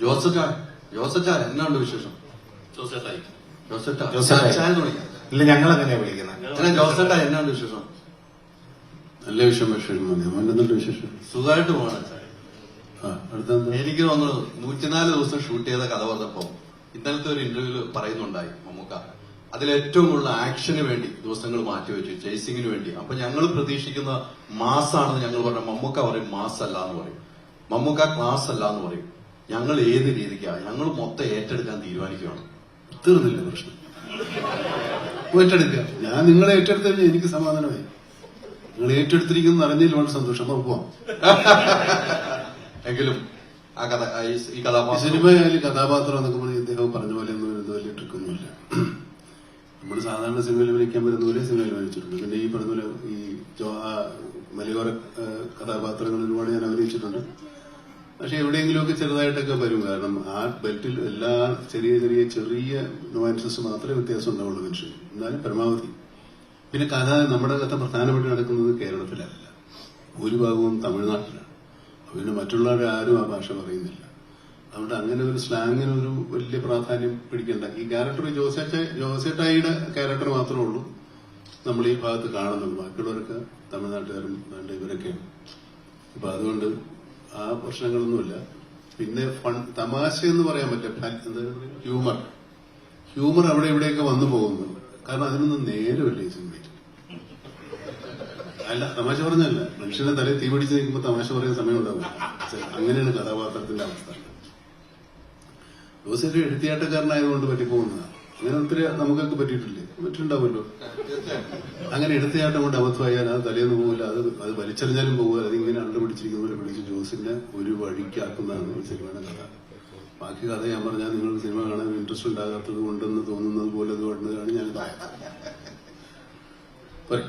ജോസച്ച ജോസച്ച എന്നാണ്ട് വിശേഷം? ജോസേട്ടായി ജോസറ്റ ജോസേട്ടായി. ചായ തുടങ്ങി ഇല്ല ഞങ്ങൾ അങ്ങനെയാ വിളിക്കുന്നത് എന്നാ ജോസറ്റ എന്നാണ്ട് വിശേഷം? നല്ല വിഷയം വിഷയം മോനെന്തുണ്ട് വിശേഷം? സുഖമായിട്ട് പോകണം ആ അടുത്തെന്താ? എനിക്ക് തോന്നുന്നു നൂറ്റിനാല് ദിവസം ഷൂട്ട് ചെയ്ത കഥ പറഞ്ഞപ്പോ ഇന്നലത്തെ ഒരു ഇന്റർവ്യൂൽ പറയുന്നുണ്ടായി മമ്മൂക്ക. അതിലേറ്റവും കൂടുതൽ ആക്ഷന് വേണ്ടി ദിവസങ്ങൾ മാറ്റിവെച്ചു ചേസിങ്ങിന് വേണ്ടി. അപ്പൊ ഞങ്ങൾ പ്രതീക്ഷിക്കുന്ന മാസാണെന്ന് ഞങ്ങൾ പറഞ്ഞ മമ്മൂക്ക പറയും മാസ് അല്ല എന്ന് പറയും. മമ്മൂക്ക ക്ലാസ് അല്ല എന്ന് പറയും. ഞങ്ങൾ ഏത് രീതിക്കാണ് ഞങ്ങൾ മൊത്തം ഏറ്റെടുക്കാൻ തീരുമാനിക്കുകയാണ്. തീർന്നില്ല പ്രശ്നം. ഏറ്റെടുക്കുക. ഞാൻ നിങ്ങളെ ഏറ്റെടുത്തു കഴിഞ്ഞാൽ എനിക്ക് സമാധാനമായി. നിങ്ങൾ ഏറ്റെടുത്തിരിക്കുന്ന അറിഞ്ഞതിൽ വളരെ സന്തോഷം. നമുക്ക് പോവാം. എങ്കിലും ആ കഥ ഈ- കഥാപാത്രം സിനിമയായാലും കഥാപാത്രം എന്നൊക്കെ പറഞ്ഞ് ഇദ്ദേഹം പറഞ്ഞ പോലെ ഒന്നും ഇത് വലിയ ട്രിക്കൊന്നുമില്ല. നമ്മൾ സാധാരണ സിനിമയിൽ വിളിക്കാൻ പറ്റുന്ന പോലെ സിനിമയിൽ വിളിച്ചിട്ടുണ്ട് പിന്നെ ഈ പറഞ്ഞ പോലെ ഈ മലയോര കഥാപാത്രങ്ങൾ ഒരുപാട് ഞാൻ അഭിനയിച്ചിട്ടുണ്ട്. പക്ഷെ എവിടെയെങ്കിലുമൊക്കെ ചെറുതായിട്ടൊക്കെ വരും. കാരണം ആ ബെൽറ്റിൽ എല്ലാ ചെറിയ ചെറിയ ചെറിയ നോയൻസസ് മാത്രമേ വ്യത്യാസം ഉണ്ടാവുള്ളൂ മനുഷ്യൻ എന്നാലും പരമാവധി. പിന്നെ കഥ നമ്മുടെ കഥ പ്രധാനമായിട്ട് നടക്കുന്നത് കേരളത്തിലല്ല. ഭൂരിഭാഗവും തമിഴ്നാട്ടിലാണ്. പിന്നെ മറ്റുള്ളവരെ ആരും ആ ഭാഷ പറയുന്നില്ല. അതുകൊണ്ട് അങ്ങനെ ഒരു സ്ലാങ്ങിന് ഒരു വലിയ പ്രാധാന്യം പിടിക്കേണ്ട. ഈ ക്യാരക്ടർ ജോസേട്ട ജോസേട്ടായിയുടെ ക്യാരക്ടർ മാത്രമേ ഉള്ളൂ നമ്മൾ ഈ ഭാഗത്ത് കാണുന്നുള്ളൂ ബാക്കിയുള്ളവരൊക്കെ തമിഴ്നാട്ടുകാരും വേണ്ട ഇവരൊക്കെയാണ്. അപ്പൊ അതുകൊണ്ട് ആ പ്രശ്നങ്ങളൊന്നുമില്ല. പിന്നെ ഫൺ തമാശ എന്ന് പറയാൻ പറ്റില്ല. ഹ്യൂമർ. ഹ്യൂമർ അവിടെ ഇവിടെയൊക്കെ വന്നു പോകുന്നു. കാരണം അതിനൊന്നും നേരമില്ല ഈ സിനിമയിൽ അല്ല തമാശ പറഞ്ഞല്ല. മനുഷ്യനെ തലയിൽ തീ പിടിച്ച് നിൽക്കുമ്പോൾ തമാശ പറയുന്ന സമയം ഉണ്ടാവും അങ്ങനെയാണ് കഥാപാത്രത്തിന്റെ അവസ്ഥ. ജോസഫ് എഴുത്തിയാട്ടക്കാരനായതുകൊണ്ട് പറ്റിപ്പോകുന്നതാണ്. അങ്ങനെ ഒത്തിരി നമുക്കൊക്കെ പറ്റിയിട്ടില്ലേ? പറ്റുണ്ടാവുമല്ലോ അങ്ങനെ എടുത്തയാട്ടം കൊണ്ട് അബദ്ധമായാൽ അത് തലേന്ന് പോകില്ല അത് അത് വലിച്ചെറിഞ്ഞാലും പോകില്ല അതിങ്ങനെ പോലെ പിടിച്ച് ജോസിന്റെ ഒരു വഴിക്കാക്കുന്നതാണ് സിനിമയുടെ കഥ. ബാക്കി കഥ ഞാൻ പറഞ്ഞാൽ നിങ്ങൾ സിനിമ കാണാൻ ഇൻട്രസ്റ്റ് ഉണ്ടാകാത്തത് കൊണ്ടെന്ന് തോന്നുന്നത് പോലെ അത് കണ്ടതാണ് ഞാൻ പോരെ.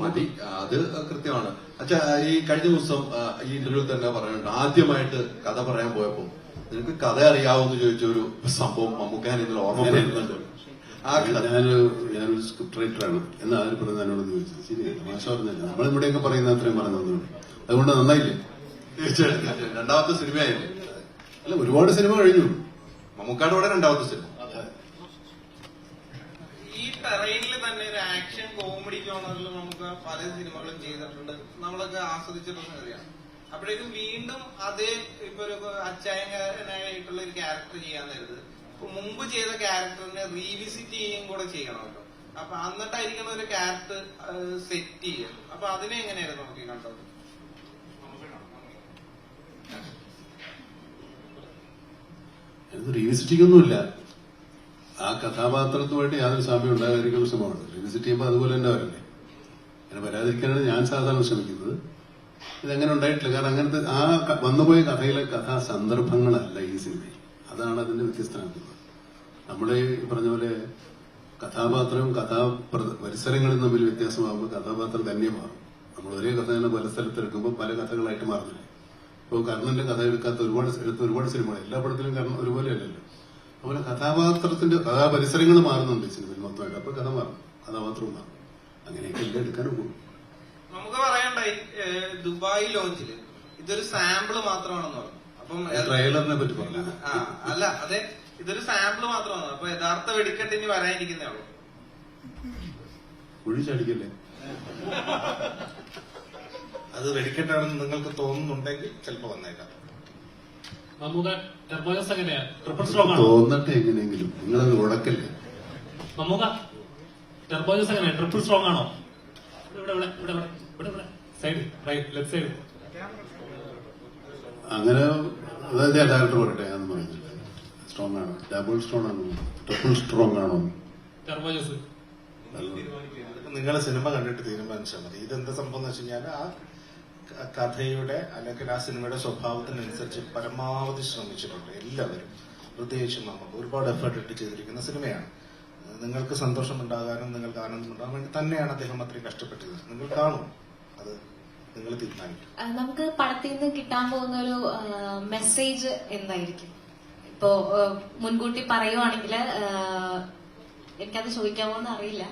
മതി. അത് കൃത്യമാണ്. അച്ഛാ ഈ കഴിഞ്ഞ ദിവസം ഈ ഇന്റർവ്യൂ തന്നെ പറയുന്നുണ്ട് ആദ്യമായിട്ട് കഥ പറയാൻ പോയപ്പോ നിനക്ക് കഥ അറിയാവുന്ന ചോദിച്ച ഒരു സംഭവം മമ്മൂക്കാൻ ഇന്നലെ ഓർമ്മ വരുന്നുണ്ട്. ഞാനൊരു ഞാനൊരു സ്ക്രിപ്റ്റ് റൈറ്ററാണ് എന്ന് ആര് പറഞ്ഞ എന്നോട് ചോദിച്ചത് ശരിയല്ല മാഷ പറഞ്ഞില്ല. നമ്മൾ നമ്മളിവിടെയൊക്കെ പറയുന്ന അത്രയും പറഞ്ഞു അതുകൊണ്ട് നന്നായില്ലേ? തീർച്ചയായിട്ടും. രണ്ടാമത്തെ സിനിമയായിരുന്നു അല്ല ഒരുപാട് സിനിമ കഴിഞ്ഞു. മമ്മൂക്കാട് കൂടെ രണ്ടാമത്തെ സിനിമ. ഈ കോമഡി ജോണറിൽ നമുക്ക് പല സിനിമകളും ചെയ്തിട്ടുണ്ട്. നമ്മളൊക്കെ ആസ്വദിച്ചിട്ടുള്ള അറിയാം അപ്പോഴേക്കും വീണ്ടും അതേ ഇപ്പൊ ഒരു അച്ചായനായിട്ടുള്ള ഒരു ക്യാരക്ടർ ചെയ്യാൻ നേരത് ഇപ്പൊ മുമ്പ് ചെയ്ത ക്യാരക്ടറിനെ റീവിസിറ്റ് ചെയ്യുകയും കൂടെ ചെയ്യണമല്ലോ. അപ്പൊ എന്നിട്ടായിരിക്കണം ഒരു ക്യാരക്ടർ സെറ്റ് ചെയ്യുന്നത് അപ്പൊ അതിനെ എങ്ങനെയായിരുന്നു നമുക്ക് കണ്ടത്? ഇത് റീവിസിറ്റിംഗ് കഥാപാത്രത്തുമായിട്ട് യാതൊരു സാമ്യം ഉണ്ടാകാതിരിക്കുന്ന ശ്രമമാണ്. റീവിസിറ്റ് ചെയ്യുമ്പോൾ അതുപോലെ തന്നെ വരണ്ടേ? അങ്ങനെ വരാതിരിക്കാനാണ് ഞാൻ സാധാരണ ശ്രമിക്കുന്നത്. ഇതങ്ങനെ ഉണ്ടായിട്ടില്ല? കാരണം അങ്ങനത്തെ ആ വന്നുപോയ കഥയിലെ കഥാ സന്ദർഭങ്ങളല്ല ഈ സിനിമ അതാണ് അതിന്റെ വ്യത്യസ്തമാക്കുന്നത് നമ്മുടെ പറഞ്ഞ പോലെ കഥാപാത്രവും കഥാ പ്ര- പരിസരങ്ങളും തമ്മിൽ വ്യത്യാസമാകുമ്പോൾ കഥാപാത്രം തന്നെ മാറും. നമ്മൾ ഒരേ കഥ തന്നെ പല സ്ഥലത്തെടുക്കുമ്പോൾ പല കഥകളായിട്ട് മാറുന്നില്ല. ഇപ്പോൾ കർണന്റെ കഥ എടുക്കാത്ത ഒരുപാട് എടുത്ത ഒരുപാട് സിനിമകൾ. എല്ലാ പടത്തിലും കർണൻ ഒരുപോലെ അല്ലല്ലോ. അതുപോലെ കഥാപാത്രത്തിന്റെ കഥാപരിസരങ്ങൾ മാറുന്നുണ്ട് സിനിമയിൽ മൊത്തമായിട്ട്. അപ്പൊ കഥ മാറും. കഥാപാത്രവും മാറും. അങ്ങനെയൊക്കെ എല്ലാം എടുക്കാനും പോകും. നമുക്ക് പറയണ്ട ദുബായ് ലോഞ്ചിൽ ഇതൊരു സാമ്പിൾ മാത്രമാണെന്ന് പറഞ്ഞു. അപ്പം ട്രെയിലറിനെ പറ്റി പറഞ്ഞു അല്ല അതെ ഇതൊരു സാമ്പിൾ മാത്രമാണ് അപ്പൊ യഥാർത്ഥ വെടിക്കെട്ട് ഇനി വരാനിരിക്കുന്നേ ഉള്ളൂ. കുഴി ചാടിക്കല്ലേ? അത് വെടിക്കെട്ടാണെന്ന് നിങ്ങൾക്ക് തോന്നുന്നുണ്ടെങ്കിൽ ചിലപ്പോൾ വന്നേക്കാം. മമ്മൂക്ക ടെർബോജസ് എങ്ങനെയാ ട്രിപ്പിൾ സ്ട്രോങ് ആണോ. തോന്നട്ടെ എങ്ങനെയെങ്കിലും. നിങ്ങളത് ഉടക്കല്ലേ മമ്മൂക്ക ടെർബോജസ് എങ്ങനെയാ ട്രിപ്പിൾ സ്ട്രോങ് ആണോ? ഇവിടെ ഇവിടെ ഇവിടെ ഇവിടെ ഇവിടെ ഇവിടെ. സൈഡ് റൈറ്റ് ലെഫ്റ്റ് സൈഡ് അങ്ങനെ അതായത് ഡയറക്ടർ പറയട്ടെ ഞാൻ പറയുന്നില്ല. സ്ട്രോങ് ആണ്. ഡബിൾ സ്ട്രോങ് ആണോ. ട്രിപ്പിൾ സ്ട്രോങ് ആണോ? ടെർബോജസ് നിങ്ങൾ സിനിമ കണ്ടിട്ട് തീരുമാനിച്ചാൽ മതി. ഇതെന്താ സംഭവം എന്ന് വെച്ച് കഴിഞ്ഞാൽ ആ കഥയുടെ അല്ലെങ്കിൽ ആ സിനിമയുടെ സ്വഭാവത്തിനനുസരിച്ച് പരമാവധി ശ്രമിച്ചിട്ടുണ്ട് എല്ലാവരും. പ്രത്യേകിച്ചും നമുക്ക് ഒരുപാട് എഫേർട്ട് ഇട്ട് ചെയ്തിരിക്കുന്ന സിനിമയാണ്. നിങ്ങൾക്ക് സന്തോഷം ഉണ്ടാകാനും നിങ്ങൾക്ക് ആനന്ദം ഉണ്ടാകാൻ വേണ്ടി തന്നെയാണ് അദ്ദേഹം അത്രയും കഷ്ടപ്പെട്ടത് നിങ്ങൾ കാണും. അത് നിങ്ങൾ തീരുമാനിക്കും. നമുക്ക് പടത്തിൽ നിന്ന് കിട്ടാൻ പോകുന്ന ഒരു മെസ്സേജ് എന്തായിരിക്കും? ഇപ്പോ മുൻകൂട്ടി പറയുവാണെങ്കിൽ എനിക്കത് ചോദിക്കാമോ എന്ന് അറിയില്ല.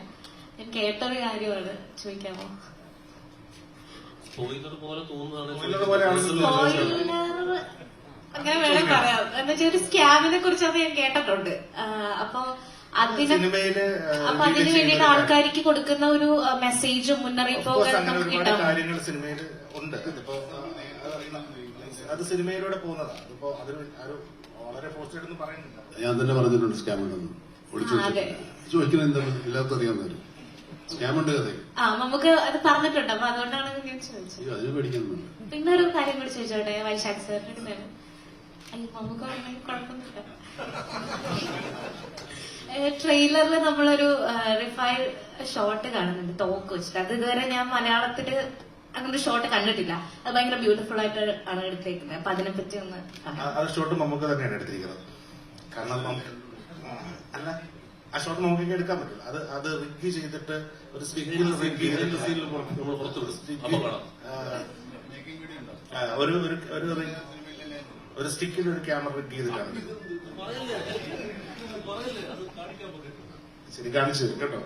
ഞാൻ കേട്ടൊരു കാര്യമാണ് ചോദിക്കാമോ? പോയിന്നത് പോലെ തോന്നുന്നതാണ് അങ്ങനെ വേണേ പറയാം. എന്ന് വെച്ചാൽ ഒരു സ്കാമിനെ കുറിച്ചൊക്കെ ഞാൻ കേട്ടിട്ടുണ്ട്. ആ, അപ്പൊ അതിന് സിനിമയിൽ അപ്പൊ അതിന് വേണ്ടിയിട്ട് ആൾക്കാർക്ക് കൊടുക്കുന്ന ഒരു മെസ്സേജ് മുന്നറിയിപ്പോ ഒക്കെ അങ്ങനെ നമുക്ക് കിട്ടാം. അത് സിനിമയിലൂടെ പോകുന്നതാണ്. ഇപ്പോ അതിന് വളരെ പറയുന്നില്ല. ഞാൻ തന്നെ പറഞ്ഞിട്ടുണ്ട് സ്കാം ഉണ്ടെന്ന്. ചോദിക്കുന്നത് എന്താണ് എല്ലാവർക്കും അറിയാൻ സ്കാം കഥ. ആ നമുക്ക് അത് പറഞ്ഞിട്ടുണ്ട്. അപ്പൊ അതുകൊണ്ടാണ് ഞാൻ ചോദിച്ചത്. പിന്നെ ഒരു കാര്യം കൂടി ചോദിച്ചോട്ടെ വൈശാഖ് സാറിന്റെ അയ്യോ നമുക്ക് കുഴപ്പമൊന്നുമില്ല. ട്രെയിലറിൽ നമ്മളൊരു റിഫൈൽ ഷോട്ട് കാണുന്നുണ്ട്. തോക്ക് വെച്ചിട്ട്. അത് ഇതുവരെ ഞാൻ മലയാളത്തിൽ അങ്ങനെ ഷോട്ട് കണ്ടിട്ടില്ല. അത് ഭയങ്കര ബ്യൂട്ടിഫുൾ ആയിട്ട് ആണ് എടുത്തേക്കുന്നത്. അപ്പൊ അതിനെ പറ്റി ഒന്ന് ഷോട്ട് നമുക്ക് തന്നെയാണ് എടുത്തിരിക്കുന്നത്. കാരണം അല്ല. ആ ഷോട്ട് നമുക്ക് എടുക്കാൻ പറ്റില്ല. അത് അത് റിഗ് ചെയ്തിട്ട് ഒരു സ്റ്റിക്കിൽ റിഗ് ചെയ്തിട്ട് നമ്മൾ പുറത്തു ഒരു ഒരു ഒരു ഒരു സ്റ്റിക്കിൽ ഒരു ക്യാമറ റിഗ് ചെയ്തിട്ടാണ്. ശരി കാണിച്ചു കേട്ടോ.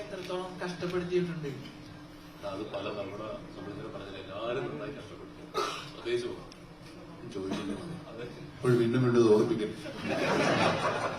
എത്രത്തോളം കഷ്ടപ്പെടുത്തിയിട്ടുണ്ട്? അത് പല നമ്മുടെ സംബന്ധിച്ച് പറഞ്ഞാൽ എല്ലാവരും നന്നായി കഷ്ടപ്പെട്ടു പ്രത്യേകിച്ച് ചോദിക്കുന്നു വന്നു. അപ്പോൾ വീണ്ടും വീണ്ടും ഓർപ്പിക്കരുത്